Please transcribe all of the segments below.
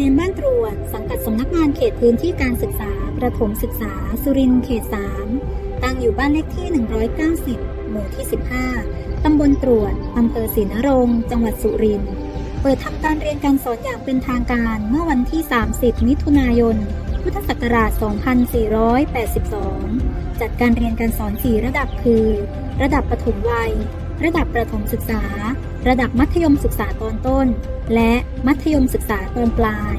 เรียนบ้านตรวจ สังกัดสำนักงานเขตพื้นที่การศึกษา ประถมศึกษา สุรินทร์เขต 3 ตั้งอยู่บ้านเลขที่ 190 หมู่ที่ 15 ตำบลตรวจอำเภอศรีนรงจังหวัดสุรินทร์ เปิดทำการเรียนการสอนอย่างเป็นทางการเมื่อวันที่ 30 มิถุนายน พุทธศักราช 2482 จัดการเรียนการสอน 4 ระดับคือ ระดับประถมวัย ระดับประถมศึกษา ระดับมัธยมศึกษาตอนต้น และมัธยมศึกษาตอนปลาย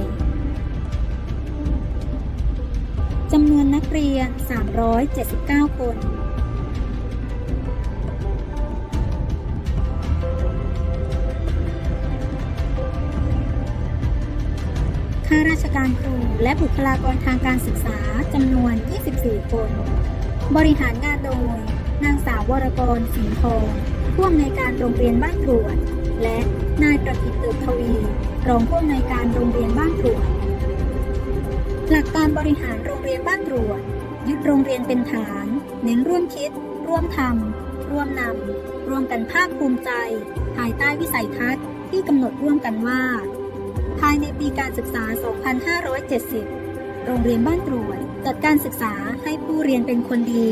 จำนวนนักเรียน 379 คนข้าราชการครูและบุคลากรทางการศึกษาจำนวน 24 คน บริหารงานโดย นางสาววรกรสิงห์ทองผู้อำนวยการโรงเรียนบ้านตรวจ และนายประกิตเติบทวีรองผู้อำนวยการโรงเรียนบ้านตรวจ หลักการบริหารโรงเรียนบ้านตรวจ ยึดโรงเรียนเป็นฐาน เน้นร่วมคิด ร่วมทำร่วมนำร่วมกันภาคภูมิใจ ภายใต้วิสัยทัศน์ที่กำหนดร่วมกันว่า ภายในปีการศึกษา 2570 โรงเรียนบ้านตรวจ จัดการศึกษาให้ผู้เรียนเป็นคนดี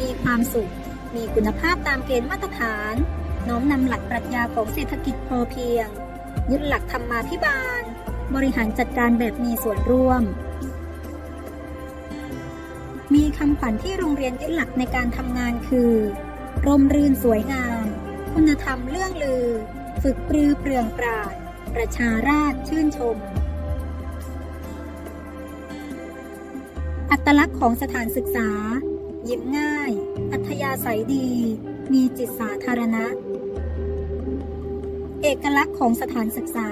มีความสุข มีคุณภาพตามเกณฑ์มาตรฐาน น้อมนำหลักปรัชญาของเศรษฐกิจพอเพียง ยึดหลักธรรมาภิบาล บริหารจัดการแบบมีส่วนร่วม มีคำขวัญที่โรงเรียนยึดหลักในการทำงานคือ ร่มรื่นสวยงาม คุณธรรมเรื่องลือ ฝึกปรือเปลืองปราด ประชาราชชื่นชม ตลักษณ์ของสถานศึกษา ยิ้มง่าย อัธยาศัยดี มีจิตสาธารณะ เอกลักษณ์ของสถานศึกษา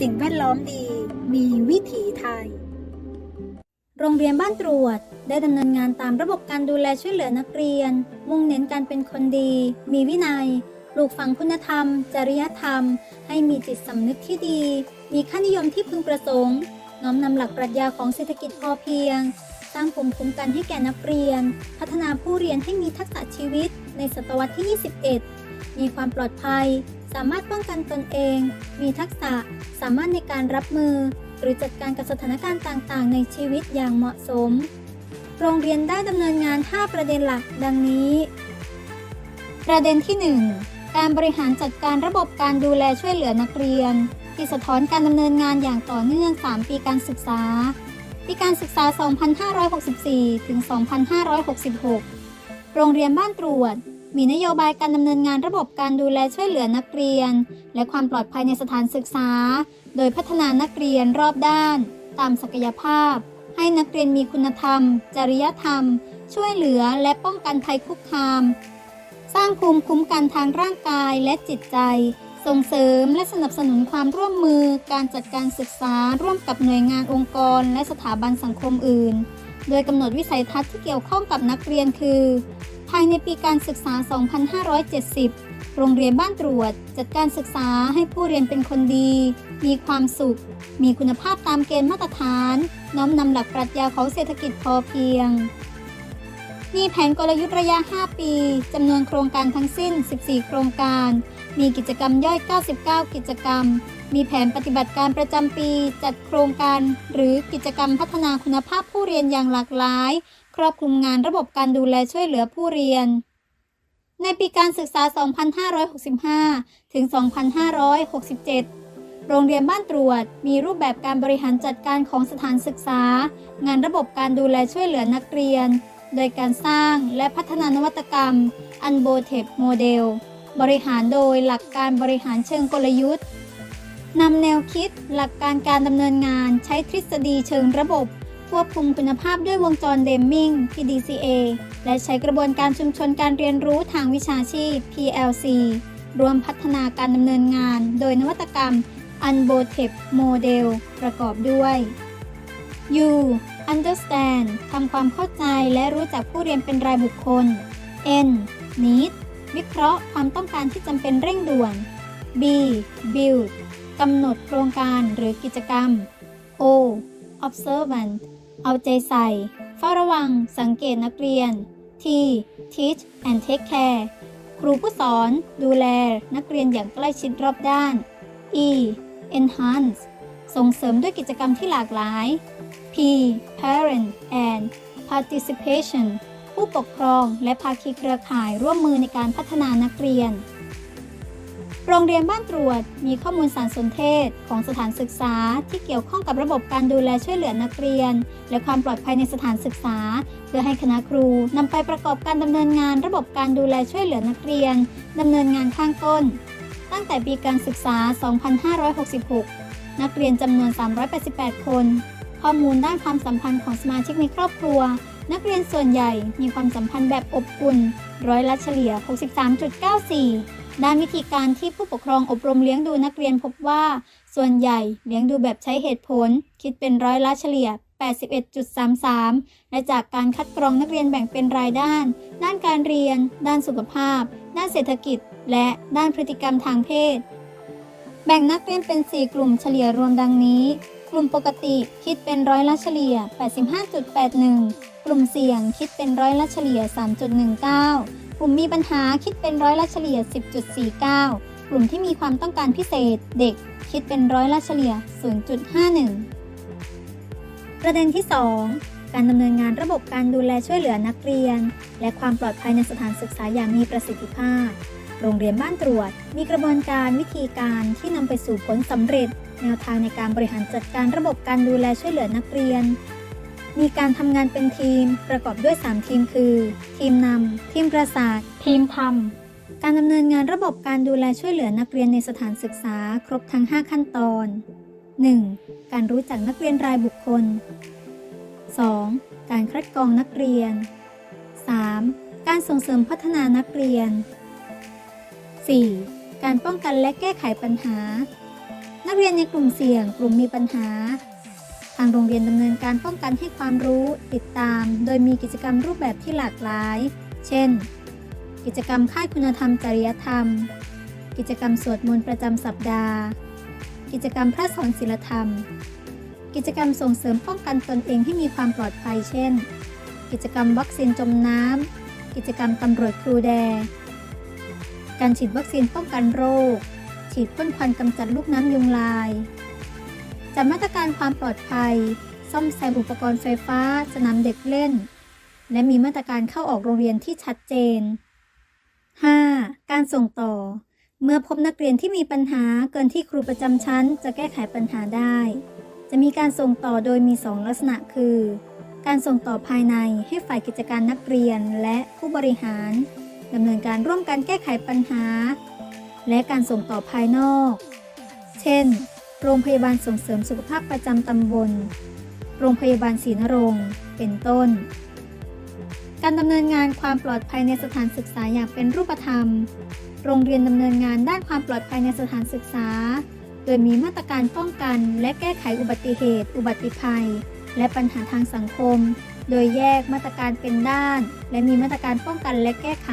สิ่งแวดล้อมดี มีวิถีไทย โรงเรียนบ้านตรวจได้ดำเนินงานตามระบบการดูแลช่วยเหลือนักเรียน มุ่งเน้นการเป็นคนดี มีวินัยปลูกฝังคุณธรรม จริยธรรม ให้มีจิตสำนึกที่ดี มีค่านิยมที่พึงประสงค์ น้อมนำหลักปรัชญาของเศรษฐกิจพอเพียง สร้างภูมิคุ้มกันให้แก่นักเรียน พัฒนาผู้เรียนให้มีทักษะชีวิต ในศตวรรษที่ 21 มีความปลอดภัย สามารถป้องกันตนเอง มีทักษะ สามารถในการรับมือ หรือจัดการกับสถานการณ์ต่างๆ ในชีวิตอย่างเหมาะสม โรงเรียนได้ดำเนินงาน 5 ประเด็นหลักดังนี้ ประเด็นที่ 1 การบริหารจัดการระบบการดูแลช่วยเหลือนักเรียน ที่สะท้อนการดำเนินงานอย่างต่อเนื่อง 3 ปีการศึกษา ปีการศึกษา 2564 ถึง 2566 โรงเรียนบ้านตรวจ มีนโยบายการดำเนินงานระบบการดูแลช่วยเหลือนักเรียน และความปลอดภัยในสถานศึกษา โดยพัฒนานักเรียนรอบด้าน ตามศักยภาพ ให้นักเรียนมีคุณธรรม จริยธรรม ช่วยเหลือและป้องกันภัยคุกคาม สร้างภูมิคุ้มกันทางร่างกายและจิตใจ ส่งเสริมและสนับสนุนความร่วมมือการจัดการศึกษาร่วมกับหน่วยงานองค์กร และสถาบันสังคมอื่น โดยกำหนดวิสัยทัศน์ที่เกี่ยวข้องกับนักเรียนคือ ภายในปีการศึกษา 2570 โรงเรียนบ้านตรวจ จัดการศึกษาให้ผู้เรียนเป็นคนดี มีความสุข มีคุณภาพตามเกณฑ์มาตรฐาน น้อมนำหลักปรัชญาของเศรษฐกิจพอเพียงมีแผนกลยุทธ์ระยะ 5 ปี จำนวนโครงการทั้งสิ้น 14 โครงการ มีกิจกรรมย่อย 99 กิจกรรม มีแผนปฏิบัติการประจำปี จัดโครงการ หรือกิจกรรมพัฒนาคุณภาพผู้เรียนอย่างหลากหลาย ครอบคลุมงานระบบการดูแลช่วยเหลือผู้เรียน ในปีการศึกษา 2565 ถึง 2567โรงเรียนบ้านตรวจ มีรูปแบบการบริหารจัดการของสถานศึกษา งานระบบการดูแลช่วยเหลือนักเรียน โดยการสร้างและพัฒนานวัตกรรมอันโบเทปโมเดล บริหารโดยหลักการบริหารเชิงกลยุทธ์นำแนวคิดหลักการการดำเนินงานใช้ทฤษฎีเชิงระบบ ควบคุมคุณภาพด้วยวงจรเดมมิง PDCA และใช้กระบวนการชุมชนการเรียนรู้ทางวิชาชีพ PLC รวมพัฒนาการดำเนินงาน โดยนวัตกรรม Unbotep Model ประกอบด้วย U Understand ทำความเข้าใจและรู้จักผู้เรียนเป็นรายบุคคล N Need วิเคราะห์ความต้องการที่จำเป็นเร่งด่วน B Build กำหนดโครงการหรือกิจกรรม O Observant เอาใจใส่ เฝ้าระวัง สังเกตนักเรียน T Teach and Take Care ครูผู้สอนดูแลนักเรียนอย่างใกล้ชิดรอบด้าน E Enhance ส่งเสริมด้วยกิจกรรมที่หลากหลาย P Parent and Participation ผู้ปกครอง และภาคีเครือข่ายร่วมมือในการพัฒนานักเรียน โรงเรียนบ้านตรวจมีข้อมูลสารสนเทศของสถานศึกษาที่เกี่ยวข้องกับระบบการดูแลช่วยเหลือนักเรียน และความปลอดภัยในสถานศึกษา เพื่อให้คณะครูนำไปประกอบการดำเนินงานระบบการดูแลช่วยเหลือนักเรียนดำเนินงานข้างต้น ตั้งแต่ปีการศึกษา 2566 นักเรียนจำนวน 388 คนข้อมูลด้านความสัมพันธ์ของสมาชิกในครอบครัว นักเรียนส่วนใหญ่มีความสัมพันธ์แบบอบอุ่น ร้อยละเฉลี่ย 63.94 ด้านวิธีการที่ผู้ปกครองอบรมเลี้ยงดูนักเรียนพบว่า ส่วนใหญ่เลี้ยงดูแบบใช้เหตุผล คิดเป็นร้อยละเฉลี่ย 81.33 และจากการคัดกรองนักเรียนแบ่งเป็นรายด้าน ด้านการเรียน ด้านสุขภาพ ด้านเศรษฐกิจ และด้านพฤติกรรมทางเพศ แบ่งนักเรียนเป็น 4 กลุ่มเฉลี่ยรวมดังนี้ กลุ่มปกติคิดเป็นร้อยละเฉลี่ย 85.81 กลุ่มเสี่ยงคิดเป็นร้อยละเฉลี่ย 3.19 กลุ่มมีปัญหาคิดเป็นร้อยละเฉลี่ย 10.49 กลุ่มที่มีความต้องการพิเศษเด็กคิดเป็นร้อยละเฉลี่ย 0.51 ประเด็นที่ 2 การดำเนินงานระบบการดูแลช่วยเหลือนักเรียน และความปลอดภัยในสถานศึกษาอย่างมีประสิทธิภาพ โรงเรียนบ้านตรวจ มีกระบวนการวิธีการที่นำไปสู่ผลสำเร็จ แนวทางในการบริหารจัดการระบบการดูแลช่วยเหลือนักเรียน มีการทำงานเป็นทีมประกอบด้วย 3 ทีมคือ ทีมนำทีมประสานทีมทำการดำเนินงานระบบการดูแลช่วยเหลือนักเรียนในสถานศึกษาครบทั้ง 5 ขั้นตอน 1. การรู้จักนักเรียนรายบุคคล 2. การคัดกรองนักเรียน 3. การส่งเสริมพัฒนานักเรียน 4. การป้องกันและแก้ไขปัญหา นักเรียนในกลุ่มเสี่ยง กลุ่มมีปัญหา ทางโรงเรียนดำเนินการป้องกันให้ความรู้ติดตาม โดยมีกิจกรรมรูปแบบที่หลากหลาย เช่น กิจกรรมค่ายคุณธรรมจริยธรรม กิจกรรมสวดมนต์ประจำสัปดาห์ กิจกรรมพระสอนศิลธรรม กิจกรรมส่งเสริมป้องกันตนเองให้มีความปลอดภัย เช่น กิจกรรมวัคซีนจมน้ำกิจกรรมตำรวจครูแด การฉีดวัคซีนป้องกันโรค ฉีดพ่นควันกำจัดลูกน้ำยุงลาย จัดมาตรการความปลอดภัย ซ่อมแซมอุปกรณ์ไฟฟ้า สนามเด็กเล่น และมีมาตรการเข้าออกโรงเรียนที่ชัดเจน 5. การส่งต่อ เมื่อพบนักเรียนที่มีปัญหาเกินที่ครูประจำชั้น จะแก้ไขปัญหาได้ จะมีการส่งต่อโดยมี 2 ลักษณะคือ การส่งต่อภายในให้ฝ่ายกิจการนักเรียนและผู้บริหารดำเนินการร่วมกันแก้ไขปัญหา และการส่งต่อภายนอก เช่น โรงพยาบาลส่งเสริมสุขภาพประจำตำบล โรงพยาบาลศรีนรงค์เป็นต้น การดำเนินงานความปลอดภัยในสถานศึกษาอย่างเป็นรูปธรรม โรงเรียนดำเนินงานด้านความปลอดภัยในสถานศึกษา โดยมีมาตรการป้องกันและแก้ไขอุบัติเหตุ อุบัติภัย และปัญหาทางสังคม โดยแยกมาตรการเป็นด้าน และมีมาตรการป้องกันและแก้ไข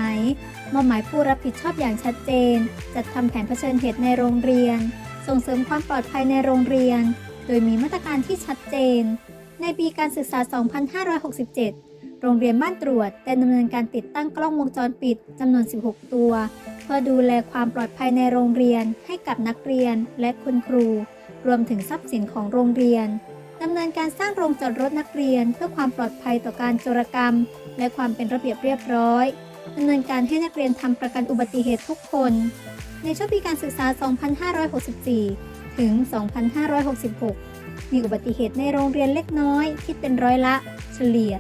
มอบหมายผู้รับผิดชอบอย่างชัดเจน จัดทำแผนเผชิญเหตุในโรงเรียน ส่งเสริมความปลอดภัยในโรงเรียน โดยมีมาตรการที่ชัดเจน ในปีการศึกษา 2567 โรงเรียนบ้านตรวจได้ดำเนินการติดตั้งกล้องวงจรปิดจำนวน 16 ตัว เพื่อดูแลความปลอดภัยในโรงเรียนให้กับนักเรียนและคุณครู รวมถึงทรัพย์สินของโรงเรียนดำเนินการสร้างโรงจอดรถนักเรียน เพื่อความปลอดภัยต่อการโจรกรรม และความเป็นระเบียบเรียบร้อยดำเนินการให้นักเรียนทำประกันอุบัติเหตุทุกคน ในช่วงปีการศึกษา 2564 ถึง 2566 มีอุบัติเหตุในโรงเรียนเล็กน้อยคิดเป็นร้อยละ เฉลี่ย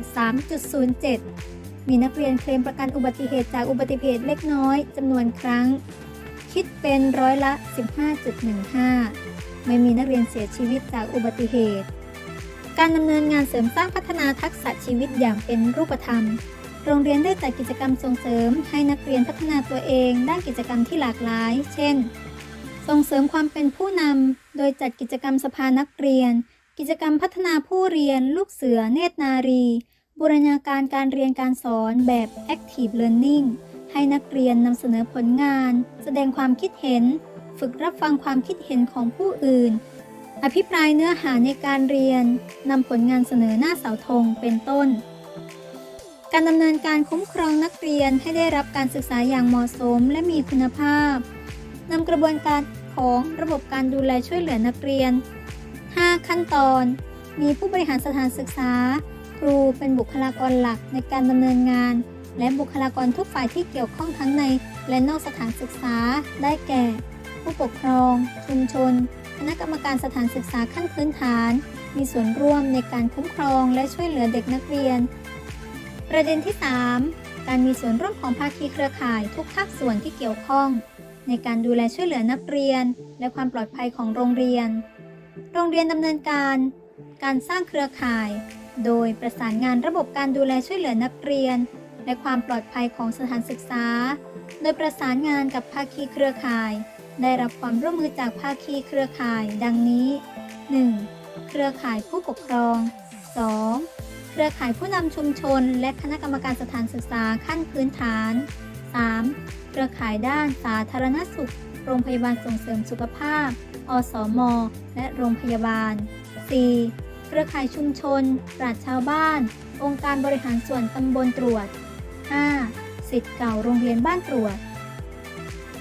3.07 มีนักเรียนเคลมประกันอุบัติเหตุจากอุบัติเหตุเล็กน้อยจำนวนครั้ง คิดเป็นร้อยละ 15.15 ไม่มีนักเรียนเสียชีวิตจากอุบัติเหตุ การดำเนินงานเสริมสร้างพัฒนาทักษะชีวิตอย่างเป็นรูปธรรม โรงเรียนได้จัดกิจกรรมส่งเสริม ให้นักเรียนพัฒนาตัวเองด้านกิจกรรมที่หลากหลาย เช่น ส่งเสริมความเป็นผู้นำ โดยจัดกิจกรรมสภานักเรียน กิจกรรมพัฒนาผู้เรียน ลูกเสือ เนตรนารี บูรณาการการเรียนการสอนแบบ Active Learning ให้นักเรียนนำเสนอผลงาน แสดงความคิดเห็น ฝึกรับฟังความคิดเห็นของผู้อื่น อภิปรายเนื้อหาในการเรียนนำผลงานเสนอหน้าเสาธงเป็นต้น การดำเนินการคุ้มครองนักเรียนให้ได้รับการศึกษาอย่างเหมาะสมและมีคุณภาพนำกระบวนการของระบบการดูแลช่วยเหลือนักเรียน 5 ขั้นตอน มีผู้บริหารสถานศึกษา ครูเป็นบุคลากรหลักในการดำเนินงาน และบุคลากรทุกฝ่ายที่เกี่ยวข้องทั้งใน และนอกสถานศึกษา ได้แก่ ผู้ปกครอง ชุมชน คณะกรรมการสถานศึกษาขั้นพื้นฐาน มีส่วนร่วมในการคุ้มครองและช่วยเหลือเด็กนักเรียน ประเด็นที่ 3 การมีส่วนร่วมของภาคีเครือข่ายทุกภาคส่วนที่เกี่ยวข้อง ในการดูแลช่วยเหลือนักเรียน และความปลอดภัยของโรงเรียน โรงเรียนดำเนินการ การสร้างเครือข่าย โดยประสานงานระบบการดูแลช่วยเหลือนักเรียน และความปลอดภัยของสถานศึกษา โดยประสานงานกับภาคีเครือข่าย ได้รับความร่วมมือจากภาคีเครือข่าย ดังนี้ 1. เครือข่ายผู้ปกครอง 2. เครือข่ายผู้นำชุมชน และคณะกรรมการสถานศึกษาขั้นพื้นฐาน 3. เครือข่ายด้านสาธารณสุข โรงพยาบาลส่งเสริมสุขภาพ อสม และโรงพยาบาล 4. เครือข่ายชุมชน ปราชชาวบ้าน องค์การบริหารส่วนตำบลตรวจ 5. สิทธิ์เก่าโรงเรียนบ้านตรวจ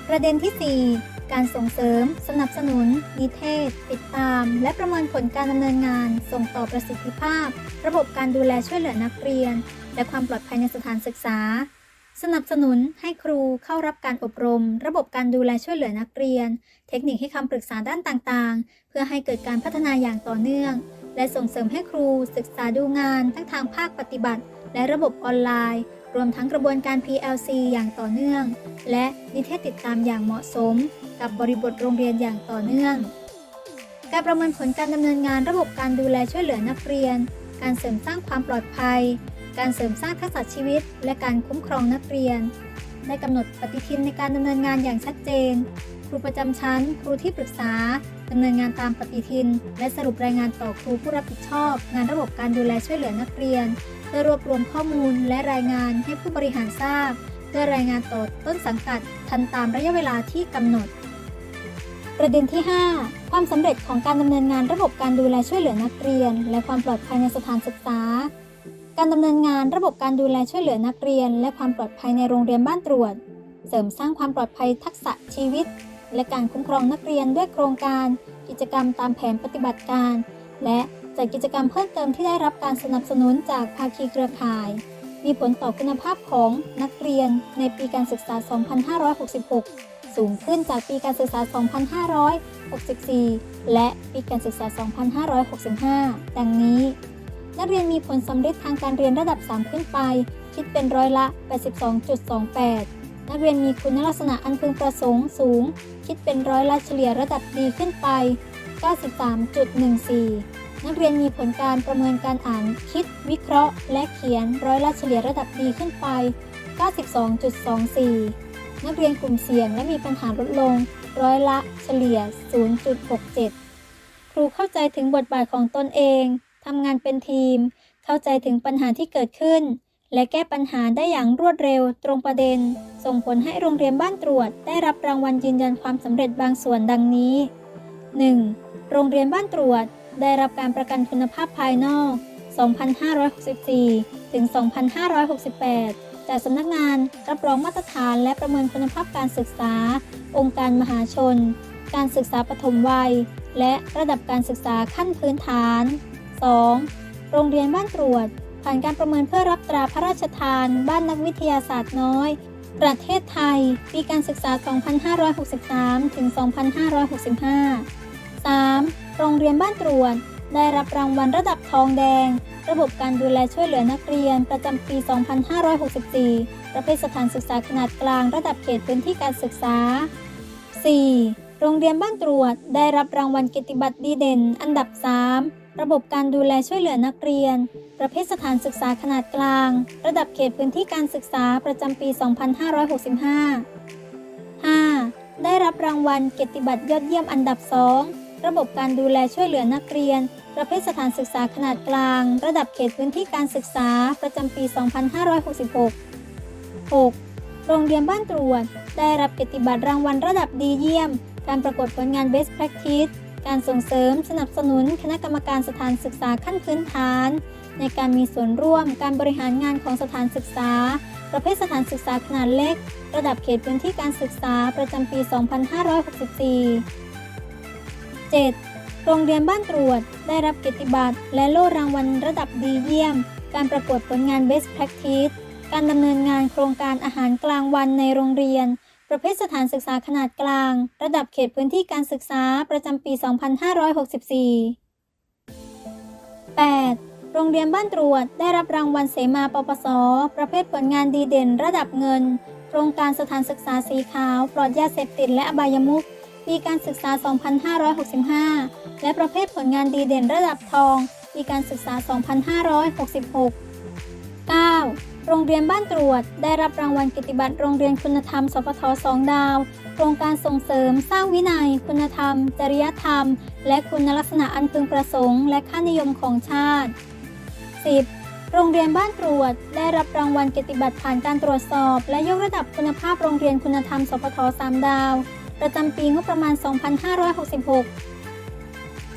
ประเด็นที่ 4 การส่งเสริม สนับสนุน นิเทศ ติดตาม และประเมินผลการดำเนินงาน ส่งต่อประสิทธิภาพ ระบบการดูแลช่วยเหลือนักเรียน และความปลอดภัยในสถานศึกษา สนับสนุนให้ครูเข้ารับการอบรม ระบบการดูแลช่วยเหลือนักเรียน เทคนิคให้คำปรึกษาด้านต่างๆ เพื่อให้เกิดการพัฒนาอย่างต่อเนื่อง และส่งเสริมให้ครูศึกษาดูงาน ทั้งทางภาคปฏิบัติ และระบบออนไลน์ รวมทั้งกระบวนการ PLC อย่างต่อเนื่อง และนิเทศติดตามอย่างเหมาะสม กับบริบทโรงเรียนอย่างต่อเนื่อง การประเมินผลการดำเนินงานระบบการดูแลช่วยเหลือนักเรียน การเสริมสร้างความปลอดภัย การเสริมสร้างทักษะชีวิต และการคุ้มครองนักเรียน ได้กำหนดปฏิทินในการดำเนินงานอย่างชัดเจน ครูประจำชั้น ครูที่ปรึกษาดำเนินงานตามปฏิทิน และสรุปรายงานต่อครูผู้รับผิดชอบ งานระบบการดูแลช่วยเหลือนักเรียนเพื่อรวบรวมข้อมูลและรายงานให้ผู้บริหารทราบเพื่อรายงานต่อต้นสังกัดทันตามระยะเวลาที่กำหนด ประเด็นที่ 5 ความสำเร็จของการดำเนินงานระบบการดูแลช่วยเหลือนักเรียน และความปลอดภัยในสถานศึกษา การดำเนินงานระบบการดูแลช่วยเหลือนักเรียน และความปลอดภัยในโรงเรียนบ้านตรวจ เสริมสร้างความปลอดภัยทักษะชีวิต และการคุ้มครองนักเรียนด้วยโครงการ กิจกรรมตามแผนปฏิบัติการ และจัดกิจกรรมเพิ่มเติมที่ได้รับการสนับสนุนจากภาคีเครือข่าย มีผลต่อคุณภาพของนักเรียนในปีการศึกษา 2566 สูงขึ้นจากปีการศึกษา 2564 และปีการศึกษา 2565 ดังนี้ นักเรียนมีผลสำเร็จทางการเรียนระดับ 3 ขึ้นไป คิดเป็นร้อยละ 82.28 นักเรียนมีคุณลักษณะอันพึงประสงค์สูง คิดเป็นร้อยละเฉลี่ยระดับดีขึ้นไป 93.14นักเรียนมีผลการประเมินการอ่าน คิด วิเคราะห์ และเขียนร้อยละเฉลี่ยระดับดีขึ้นไป 92.24 นักเรียนกลุ่มเสี่ยงและมีปัญหาลดลง ร้อยละเฉลี่ย 0.67 ครูเข้าใจถึงบทบาทของตนเองทำงานเป็นทีม เข้าใจถึงปัญหาที่เกิดขึ้น และแก้ปัญหาได้อย่างรวดเร็วตรงประเด็น ส่งผลให้โรงเรียนบ้านตรวจ ได้รับรางวัลยืนยันความสำเร็จบางส่วนดังนี้ 1. โรงเรียนบ้านตรวจ ได้รับการประกันคุณภาพภายนอก 2564 ถึง 2568 จากสำนักงานรับรองมาตรฐานและประเมินคุณภาพการศึกษา องค์การมหาชน การศึกษาปฐมวัย และระดับการศึกษาขั้นพื้นฐาน 2. โรงเรียนบ้านตรวจ ผ่านการประเมินเพื่อรับตราพระราชทาน บ้านนักวิทยาศาสตร์น้อย ประเทศไทย ปีการศึกษา 2563 ถึง 2565 3. โรงเรียนบ้านตรวจ ได้รับรางวัลระดับทองแดง ระบบการดูแลช่วยเหลือนักเรียนประจำปี 2564 ประเภทสถานศึกษาขนาดกลางระดับเขตพื้นที่การศึกษา 4. โรงเรียนบ้านตรวจ ได้รับรางวัลเกียรติบัตรดีเด่น อันดับ 3 ระบบการดูแลช่วยเหลือนักเรียน ประเภทสถานศึกษาขนาดกลาง ระดับเขตพื้นที่การศึกษาประจำปี 2565 5. ได้รับรางวัลเกียรติบัตรยอดเยี่ยมอันดับ 2 ระบบการดูแลช่วยเหลือนักเรียน ประเภทสถานศึกษาขนาดกลาง ระดับเขตพื้นที่การศึกษาประจำปี 2566 6. โรงเรียนบ้านตรวจ ได้รับเกียรติบัตรรางวัลระดับดีเยี่ยม การประกวดผลงาน Best Practice การส่งเสริมสนับสนุนคณะกรรมการสถานศึกษาขั้นพื้นฐาน ในการมีส่วนร่วมการบริหารงานของสถานศึกษา ประเภทสถานศึกษาขนาดเล็ก ระดับเขตพื้นที่การศึกษาประจำปี 2564 7. โรงเรียนบ้านตรวจ ได้รับเกียรติบัตรและโล่รางวัลระดับดีเยี่ยม การประกวดผลงาน Best Practice การดำเนินงานโครงการอาหารกลางวันในโรงเรียน ประเภทสถานศึกษาขนาดกลาง ระดับเขตพื้นที่การศึกษาประจำปี 2564 8. โรงเรียนบ้านตรวจได้รับรางวัลเสมาปปส ประเภทผลงานดีเด่นระดับเงิน โครงการสถานศึกษาสีขาว ปลอดยาเสพติดและอบายมุข ปีการศึกษา 2565 และประเภทผลงานดีเด่นระดับทอง ปีการศึกษา 2566 9. โรงเรียนบ้านตรวจ ได้รับรางวัลกิตติบัตรโรงเรียนคุณธรรม สพท2ดาว โครงการส่งเสริม สร้างวินัย คุณธรรม จริยธรรม และคุณลักษณะอันพึงประสงค์ และค่านิยมของชาติ 10. โรงเรียนบ้านตรวจ ได้รับรางวัลเกียรติบัตรผ่านการตรวจสอบ และยกระดับคุณภาพโรงเรียนคุณธรรม สพท3ดาว ประจำปีงบประมาณ 2566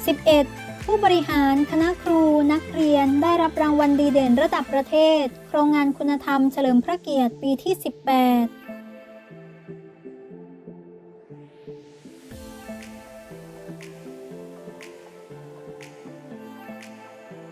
11. ผู้บริหารคณะครูนักเรียนได้รับรางวัลดีเด่นระดับประเทศ โครงงานคุณธรรมเฉลิมพระเกียรติปีที่ 18